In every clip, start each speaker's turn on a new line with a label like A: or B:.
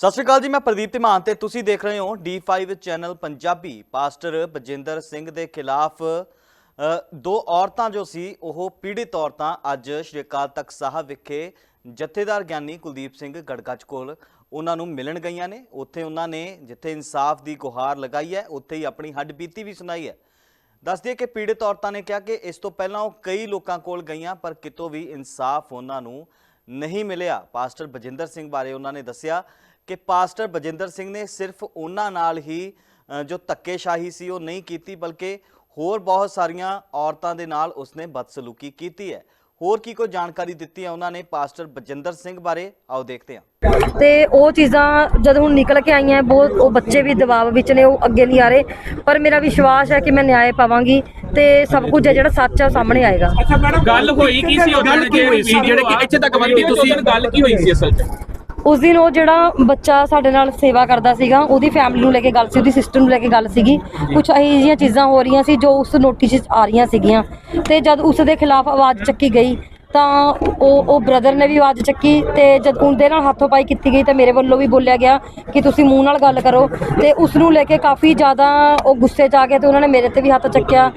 A: ਸਤਿ ਸ਼੍ਰੀ ਅਕਾਲ ਜੀ, ਮੈਂ ਪ੍ਰਦੀਪ ਧੀਮਾਨ ਤੇ ਤੁਸੀਂ ਦੇਖ ਰਹੇ ਹੋ D5 channel Punjabi. Pastor Bajinder Singh ਦੇ ਖਿਲਾਫ ਦੋ ਔਰਤਾਂ ਜੋ ਸੀ, ਉਹ ਪੀੜਿਤ ਔਰਤਾਂ ਅੱਜ ਸ਼੍ਰੀ ਅਕਾਲ ਤਖਤ ਸਾਹਿਬ ਵਿਖੇ ਜਥੇਦਾਰ ਗਿਆਨੀ ਕੁਲਦੀਪ ਸਿੰਘ ਗੜਗੱਜ ਕੋਲ ਉਹਨਾਂ ਨੂੰ ਮਿਲਣ ਗਈਆਂ ਨੇ। ਉੱਥੇ ਉਹਨਾਂ ਨੇ ਜਿੱਥੇ ਇਨਸਾਫ ਦੀ ਗੁਹਾਰ ਲਗਾਈ ਹੈ, ਉੱਥੇ ਹੀ ਆਪਣੀ ਹੱਡ ਬੀਤੀ ਵੀ ਸੁਣਾਈ ਹੈ। ਦੱਸ ਦਈਏ ਕਿ ਪੀੜਿਤ ਔਰਤਾਂ ਨੇ ਕਿਹਾ ਕਿ ਇਸ ਤੋਂ ਪਹਿਲਾਂ ਉਹ ਕਈ ਲੋਕਾਂ ਕੋਲ ਗਈਆਂ, ਪਰ ਕਿਤੋਂ ਵੀ ਇਨਸਾਫ ਉਹਨਾਂ ਨੂੰ ਨਹੀਂ ਮਿਲਿਆ। ਪਾਸਟਰ ਬਜਿੰਦਰ ਸਿੰਘ ਬਾਰੇ ਉਹਨਾਂ ਨੇ ਦੱਸਿਆ ਕਿ ਪਾਸਟਰ ਬਜਿੰਦਰ ਸਿੰਘ ਨੇ ਸਿਰਫ ਉਹਨਾਂ ਨਾਲ ਹੀ ਜੋ ਧੱਕੇਸ਼ਾਹੀ ਸੀ ਉਹ ਨਹੀਂ ਕੀਤੀ ਬਲਕਿ ਹੋਰ ਬਹੁਤ ਸਾਰੀਆਂ ਔਰਤਾਂ ਦੇ ਨਾਲ ਉਸਨੇ ਬਦਸਲੂਕੀ ਕੀਤੀ ਹੈ। ਹੋਰ ਕੀ ਕੋਈ ਜਾਣਕਾਰੀ ਦਿੱਤੀ ਹੈ ਉਹਨਾਂ ਨੇ ਪਾਸਟਰ ਬਜਿੰਦਰ ਸਿੰਘ ਬਾਰੇ? ਆਓ ਦੇਖਦੇ ਹਾਂ।
B: ਤੇ ਉਹ ਚੀਜ਼ਾਂ ਜਦ ਹੁਣ ਨਿਕਲ ਕੇ ਆਈਆਂ ਬਹੁਤ ਉਹ ਬੱਚੇ ਵੀ ਦਬਾਅ ਵਿੱਚ ਨੇ ਉਹ ਅੱਗੇ ਨਹੀਂ ਆ ਰਹੇ। ਪਰ ਮੇਰਾ ਵਿਸ਼ਵਾਸ ਹੈ ਕਿ ਮੈਂ ਨਿਆਂ ਪਾਵਾਂਗੀ ਤੇ ਸਭ ਕੁਝ ਹੈ ਜਿਹੜਾ ਸੱਚ ਹੈ ਉਹ ਸਾਹਮਣੇ ਆਏਗਾ।
C: ਅੱਛਾ ਮੈਡਮ
D: ਗੱਲ ਹੋਈ ਕੀ ਸੀ? ਉਹਨਾਂ
C: ਸੀ? ਜਿਹੜੇ ਕਿ ਇੱਥੇ ਤੱਕ ਵੱਧੀ ਤੁਸੀਂ
D: ਗੱਲ ਕੀ ਹੋਈ ਸੀ ਅਸਲ 'ਚ?
B: ਉਸ ਦਿਨ ਉਹ ਜਿਹੜਾ ਬੱਚਾ ਸਾਡੇ ਨਾਲ ਸੇਵਾ ਕਰਦਾ ਸੀਗਾ ਉਹਦੀ ਫੈਮਿਲੀ ਨੂੰ ਲੈ ਕੇ ਗੱਲ ਸੀ ਉਹਦੀ ਸਿਸਟਰ ਨੂੰ ਲੈ ਕੇ ਗੱਲ ਸੀਗੀ। ਕੁਝ ਇਹੋ ਜਿਹੀਆਂ ਚੀਜ਼ਾਂ ਹੋ ਰਹੀਆਂ ਸੀ ਜੋ ਉਸ ਨੋਟਿਸ 'ਚ ਆ ਰਹੀਆਂ ਸੀਗੀਆਂ। ਤੇ ਜਦ ਉਸ ਦੇ ਖਿਲਾਫ ਆਵਾਜ਼ ਚੱਕੀ ਗਈ ਤਾਂ ਉਹ ਉਹ ਬ੍ਰਦਰ ਨੇ ਵੀ ਆਵਾਜ਼ ਚੱਕੀ ਤੇ ਜਦ ਉਹਦੇ ਨਾਲ ਹੱਥੋਂ ਪਾਈ ਕੀਤੀ ਗਈ ਤਾਂ ਮੇਰੇ ਵੱਲੋਂ ਵੀ ਬੋਲਿਆ ਗਿਆ ਕਿ ਤੁਸੀਂ ਮੂੰਹ ਨਾਲ ਗੱਲ ਕਰੋ। ਤੇ ਉਸ ਨੂੰ ਲੈ ਕੇ ਕਾਫੀ ਜ਼ਿਆਦਾ ਉਹ ਗੁੱਸੇ 'ਚ ਆ ਗਏ ਤੇ ਉਹਨਾਂ ਨੇ ਮੇਰੇ ਤੇ ਵੀ ਹੱਥ ਚੱਕਿਆ।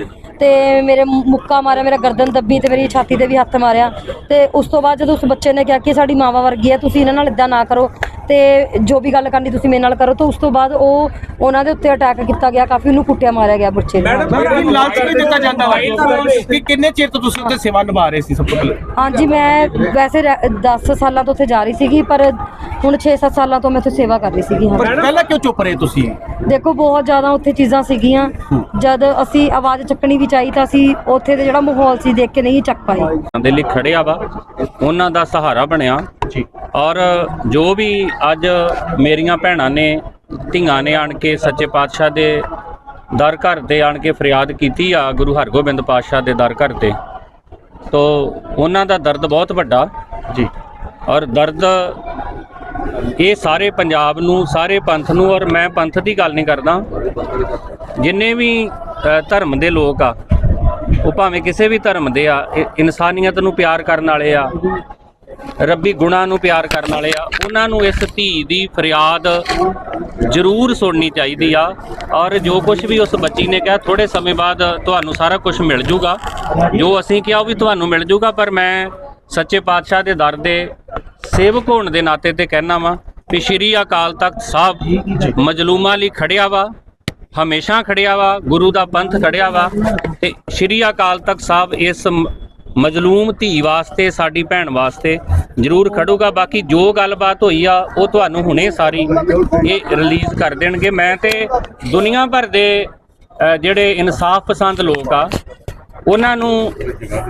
B: ਤੇ ਮੇਰੇ ਮੁੱਕਾ ਮਾਰਿਆ, ਮੇਰਾ ਗਰਦਨ ਦੱਬੀ ਤੇ ਮੇਰੀ ਛਾਤੀ ਤੇ ਵੀ ਹੱਥ ਮਾਰਿਆ ਤੇ ਉਸ ਤੋਂ ਬਾਅਦ ਜਦੋਂ ਉਸ ਬੱਚੇ ਨੇ ਕਿਹਾ ਕਿ ਸਾਡੀ ਮਾਵਾ ਵਰਗੀ ਹੈ, ਤੁਸੀਂ ਇਹਨਾਂ ਨਾਲ ਇਦਾਂ ਨਾ ਕਰੋ ਤੇ ਜੋ ਵੀ ਗੱਲ ਕਰਨੀ ਤੁਸੀਂ ਮੇਰੇ ਨਾਲ ਕਰੋ ਤਾਂ ਉਸ ਤੋਂ ਬਾਅਦ ਉਹ ਉਹਨਾਂ ਦੇ ਉੱਤੇ ਅਟੈਕ ਕੀਤਾ ਗਿਆ ਕਾਫੀ ਉਹਨੂੰ ਕੁੱਟਿਆ ਮਾਰਿਆ ਗਿਆ ਬੱਚੇ ਨੂੰ।
C: ਮੈਡਮ ਲਾਲਚ ਵੀ ਦਿੱਤਾ ਜਾਂਦਾ ਵਾ। ਕਿ ਕਿੰਨੇ ਚਿਰ ਤੋਂ ਤੁਸੀਂ ਉੱਥੇ ਸੇਵਾ ਨਿਭਾ ਰਹੇ ਸੀ ਸਭ ਤੋਂ ਪਹਿਲਾਂ?
B: ਹਾਂਜੀ ਮੈਂ ਵੈਸੇ 10 ਸਾਲਾਂ ਤੋਂ ਉੱਥੇ ਜਾ ਰਹੀ ਸੀਗੀ ਪਰ ਹੁਣ 6-7 ਸਾਲਾਂ ਤੋਂ ਮੈਂ ਉੱਥੇ ਸੇਵਾ ਕਰ ਰਹੀ ਸੀਗੀ ਹਾਂ।
C: ਪਹਿਲਾਂ ਕਿਉਂ ਚੁੱਪ ਰਹੇ ਤੁਸੀਂ?
B: ਦੇਖੋ ਬਹੁਤ ਜ਼ਿਆਦਾ ਉੱਥੇ ਚੀਜ਼ਾਂ ਸੀਗੀਆਂ। ਜਦ ਅਸੀਂ ਆਵਾਜ਼ ਚੱਕਣੀ ਵੀ ਚਾਹੀ ਤਾਂ ਅਸੀਂ ਉੱਥੇ ਦੇ ਜਿਹੜਾ ਮਾਹੌਲ ਸੀ ਦੇਖ ਕੇ ਨਹੀਂ ਚੱਕ ਪਾਏ।
D: ਦੇ ਲਈ ਖੜਿਆ ਵਾ। ਉਹਨਾਂ ਦਾ ਸਹਾਰਾ ਬਣਿਆ।
C: ਜੀ।
D: ਔਰ ਜੋ ਵੀ ਅੱਜ ਮੇਰੀਆਂ ਭੈਣਾਂ ਨੇ ਧੀਆਂ ਨੇ ਆਣ ਕੇ ਸੱਚੇ ਪਾਤਸ਼ਾਹ ਦੇ ਦਰ ਘਰ ਤੇ ਆਣ ਕੇ ਫਰਿਆਦ ਕੀਤੀ ਆ ਗੁਰੂ ਹਰਗੋਬਿੰਦ ਪਾਤਸ਼ਾਹ ਦੇ ਦਰ ਘਰ ਤੇ ਤੋ ਉਹਨਾਂ ਦਾ ਦਰਦ ਬਹੁਤ ਵੱਡਾ।
C: ਜੀ।
D: ਔਰ ਦਰਦ ਇਹ ਸਾਰੇ ਪੰਜਾਬ ਨੂੰ ਸਾਰੇ ਪੰਥ ਨੂੰ ਔਰ ਮੈਂ ਪੰਥ ਦੀ ਗੱਲ ਨਹੀਂ ਕਰਦਾ। ਜਿੰਨੇ ਵੀ ਧਰਮ ਦੇ ਲੋਕ ਆ ਉਹ ਭਾਵੇਂ ਕਿਸੇ ਵੀ ਧਰਮ ਦੇ ਆ ਇਨਸਾਨੀਅਤ ਨੂੰ ਪਿਆਰ ਕਰਨ ਵਾਲੇ ਆ ਰੱਬੀ ਗੁਣਾਂ ਨੂੰ ਪਿਆਰ ਕਰਨ ਵਾਲੇ ਆ। ਉਹਨਾਂ ਨੂੰ ਇਸ ਧੀ ਦੀ ਫਰਿਆਦ ਜ਼ਰੂਰ ਸੁਣਨੀ ਚਾਹੀਦੀ ਆ। ਔਰ ਜੋ ਕੁਝ ਵੀ ਉਸ ਬੱਚੀ ਨੇ ਕਿਹਾ ਥੋੜੇ ਸਮੇਂ ਬਾਅਦ ਤੁਹਾਨੂੰ ਸਾਰਾ ਕੁਝ ਮਿਲ ਜੂਗਾ। ਜੋ ਅਸੀਂ ਕਿਹਾ ਉਹ ਵੀ ਤੁਹਾਨੂੰ ਮਿਲ ਜੂਗਾ, ਪਰ ਮੈਂ ਸੱਚੇ ਪਾਤਸ਼ਾਹ ਦੇ ਦਰ ਦੇ ਸੇਵਕ ਹੋਣ ਦੇ ਨਾਤੇ ਤੇ ਕਹਿਣਾ ਵਾਂ ਵੀ ਸ਼੍ਰੀ ਅਕਾਲ ਤਖਤ ਸਾਹਿਬ ਮਜਲੂਮਾਂ ਲਈ ਖੜਿਆ ਵਾ, ਹਮੇਸ਼ਾ ਖੜਿਆ ਵਾ, ਗੁਰੂ ਦਾ ਪੰਥ ਖੜਿਆ ਵਾ ਤੇ ਸ਼੍ਰੀ ਅਕਾਲ ਤਖਤ ਸਾਹਿਬ ਇਸ ਮਜਲੂਮ ਧੀ ਵਾਸਤੇ, ਸਾਡੀ ਭੈਣ ਵਾਸਤੇ ਜ਼ਰੂਰ ਖੜੂਗਾ। ਬਾਕੀ ਜੋ ਗੱਲਬਾਤ ਹੋਈ ਆ, ਉਹ ਤੁਹਾਨੂੰ ਹੁਣੇ ਸਾਰੀ ਇਹ ਰਿਲੀਜ਼ ਕਰ ਦੇਣਗੇ। ਮੈਂ ਤੇ ਦੁਨੀਆ ਭਰ ਦੇ ਜਿਹੜੇ ਇਨਸਾਫ ਪਸੰਦ ਲੋਕ ਆ, ਉਹਨਾਂ ਨੂੰ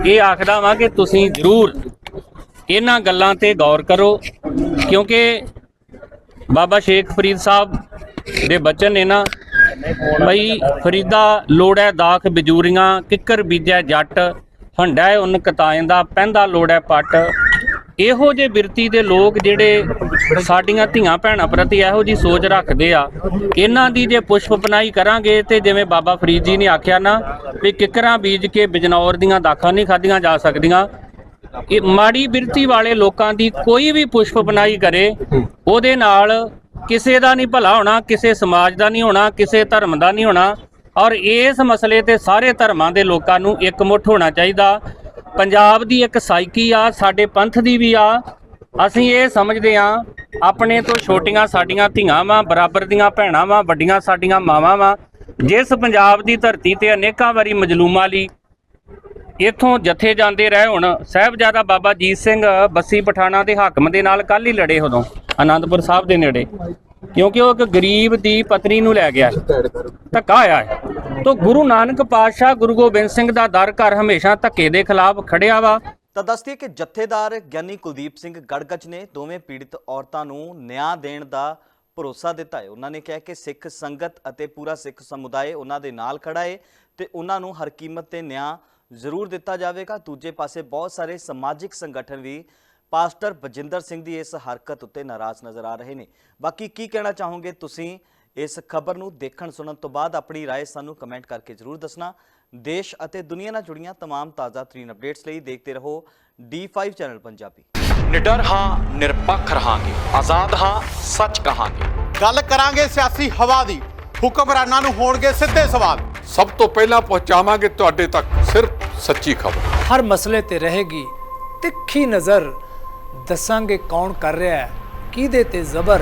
D: ਇਹ ਆਖਦਾ ਵਾਂ ਕਿ ਤੁਸੀਂ ਜ਼ਰੂਰ ਇਹਨਾਂ ਗੱਲਾਂ ਤੇ ਗੌਰ ਕਰੋ, ਕਿਉਂਕਿ ਬਾਬਾ ਸ਼ੇਖ ਫਰੀਦ ਸਾਹਿਬ ਦੇ ਬਚਨ ਨੇ ਨਾ ਬਈ ਫਰੀਦਾ ਲੋੜੈ ਦਾਖ ਬਜੂਰੀਆਂ, ਕਿੱਕਰ ਬੀਜੈ ਜੱਟ ਹੰਡੈ ਉਨ ਕਤਾਇੰਦਾ ਪੈਂਦਾ ਲੋੜੈ ਪੱਟ। ਇਹੋ ਜੇ ਬਿਰਤੀ ਦੇ ਲੋਕ ਜਿਹੜੇ ਸਾਡੀਆਂ ਧੀਆਂ ਭੈਣਾਂ ਪ੍ਰਤੀ ਇਹੋ ਜੀ ਸੋਚ ਰੱਖਦੇ ਆ, ਇਹਨਾਂ ਦੀ ਜੇ ਪੁਸ਼ਪ ਬਨਾਈ ਕਰਾਂਗੇ ਤੇ ਜਿਵੇਂ ਬਾਬਾ ਫਰੀਦ ਜੀ ਨੇ ਆਖਿਆ ਨਾ ਵੀ ਕਿੱਕਰਾਂ ਬੀਜ ਕੇ ਬਿਜਨੌਰ ਦੀਆਂ ਦਾਖਾਂ ਨਹੀਂ ਖਾਧੀਆਂ ਜਾ ਸਕਦੀਆਂ। ਇਹ ਮਾੜੀ ਬਿਰਤੀ ਵਾਲੇ ਲੋਕਾਂ ਦੀ ਕੋਈ ਵੀ ਪੁਸ਼ਪ ਬਨਾਈ ਕਰੇ, ਉਹਦੇ ਨਾਲ ਕਿਸੇ ਦਾ ਨਹੀਂ ਭਲਾ ਹੋਣਾ, ਕਿਸੇ ਸਮਾਜ ਦਾ ਨਹੀਂ ਹੋਣਾ, ਕਿਸੇ ਧਰਮ ਦਾ ਨਹੀਂ ਹੋਣਾ। ਔਰ ਇਸ ਮਸਲੇ ਤੇ ਸਾਰੇ ਧਰਮਾਂ ਦੇ ਲੋਕਾਂ ਨੂੰ ਇਕਮੁੱਠ ਹੋਣਾ ਚਾਹੀਦਾ। ਪੰਜਾਬ ਦੀ ਇੱਕ ਸਾਈਕੀ ਆ, ਸਾਡੇ ਪੰਥ ਦੀ ਵੀ ਆ। ਅਸੀਂ ਇਹ ਸਮਝਦੇ ਆ ਆਪਣੇ ਤੋਂ ਛੋਟੀਆਂ ਸਾਡੀਆਂ ਧੀਆਂ ਵਾਂ, ਬਰਾਬਰ ਦੀਆਂ ਭੈਣਾਂ ਵਾਂ, ਵੱਡੀਆਂ ਸਾਡੀਆਂ ਮਾਵਾਂ ਵਾਂ। ਜਿਸ ਪੰਜਾਬ ਦੀ ਧਰਤੀ ਤੇ ਅਨੇਕਾਂ ਵਾਰੀ ਮਜਲੂਮਾਂ ਲਈ ਇੱਥੋਂ ਜਥੇ ਜਾਂਦੇ ਰਹੇ ਹੁਣ, ਸਾਹਿਬਜ਼ਾਦਾ ਬਾਬਾ ਜੀਤ ਸਿੰਘ ਬੱਸੀ ਪਠਾਣਾ ਦੇ ਹਾਕਮ ਦੇ ਨਾਲ ਕੱਲ ਹੀ ਲੜੇ ਉਦੋਂ, ਆਨੰਦਪੁਰ ਸਾਹਿਬ ਦੇ ਨੇੜੇ। ਕਿਉਂਕਿ ਉਹ ਇੱਕ ਗਰੀਬ ਦੀ ਪਤਨੀ ਨੂੰ ਲੈ ਗਿਆ। ਧੱਕਾ ਆਇਆ ਹੈ। ਤੋਂ ਗੁਰੂ ਨਾਨਕ ਪਾਤਸ਼ਾਹ ਗੁਰੂ ਗੋਬਿੰਦ ਸਿੰਘ ਦਾ ਦਰ ਘਰ ਹਮੇਸ਼ਾ ਧੱਕੇ ਦੇ ਖਿਲਾਫ ਖੜਿਆ ਵਾ।
A: ਤਾਂ ਦੱਸਦੀ ਕਿ ਜਥੇਦਾਰ ਗਿਆਨੀ ਕੁਲਦੀਪ ਸਿੰਘ ਗੜਗੱਜ ਨੇ ਦੋਵੇਂ ਪੀੜਿਤ ਔਰਤਾਂ ਨੂੰ ਨਿਆਂ ਦੇਣ ਦਾ ਭਰੋਸਾ ਦਿੱਤਾ ਹੈ। ਉਹਨਾਂ ਨੇ ਕਿਹਾ ਕਿ ਸਿੱਖ ਸੰਗਤ ਅਤੇ ਪੂਰਾ ਸਿੱਖ ਸਮੁਦਾਇ ਉਹਨਾਂ ਦੇ ਨਾਲ ਖੜਾ ਹੈ ਤੇ ਉਹਨਾਂ ਨੂੰ ਹਰ ਕੀਮਤ ਤੇ ਨਿਆਂ ਜ਼ਰੂਰ ਦਿੱਤਾ ਜਾਵੇਗਾ। ਦੂਜੇ ਪਾਸੇ ਬਹੁਤ ਸਾਰੇ ਸਮਾਜਿਕ ਸੰਗਠਨ ਵੀ ਪਾਸਟਰ ਬਜਿੰਦਰ ਸਿੰਘ ਦੀ ਇਸ ਹਰਕਤ ਉੱਤੇ ਨਾਰਾਜ਼ ਨਜ਼ਰ ਆ ਰਹੇ ਨੇ। ਬਾਕੀ ਕੀ ਕਹਿਣਾ ਚਾਹੋਗੇ ਤੁਸੀਂ? ਇਸ ਖਬਰ ਨੂੰ ਦੇਖਣ ਸੁਣਨ ਤੋਂ ਬਾਅਦ ਆਪਣੀ رائے ਸਾਨੂੰ ਕਮੈਂਟ ਕਰਕੇ ਜ਼ਰੂਰ ਦੱਸਣਾ ਦੇਸ਼ ਅਤੇ ਦੁਨੀਆ ਨਾਲ ਜੁੜੀਆਂ तमाम ਤਾਜ਼ਾ ਤਰੀਨ ਅਪਡੇਟਸ ਲਈ ਦੇਖਦੇ ਰਹੋ D5 ਚੈਨਲ ਪੰਜਾਬੀ
E: ਨਿਡਰ ਹਾਂ ਨਿਰਪੱਖ ਰਹਾਂਗੇ ਆਜ਼ਾਦ ਹਾਂ ਸੱਚ ਕਹਾਂਗੇ
F: ਗੱਲ ਕਰਾਂਗੇ ਸਿਆਸੀ ਹਵਾ ਦੀ ਹੁਕਮਰਾਨਾਂ ਨੂੰ ਹੋਣਗੇ ਸਿੱਧੇ ਸਵਾਲ
G: ਸਭ ਤੋਂ ਪਹਿਲਾਂ ਪਹੁੰਚਾਵਾਂਗੇ ਤੁਹਾਡੇ ਤੱਕ ਸਿਰਫ ਸੱਚੀ ਖਬਰ
H: ਹਰ ਮਸਲੇ ਤੇ ਰਹੇਗੀ ਤਿੱਖੀ ਨਜ਼ਰ ਦੱਸਾਂਗੇ ਕੌਣ ਕਰ ਰਿਹਾ ਹੈ ਕਿਹਦੇ ਤੇ ਜ਼ਬਰ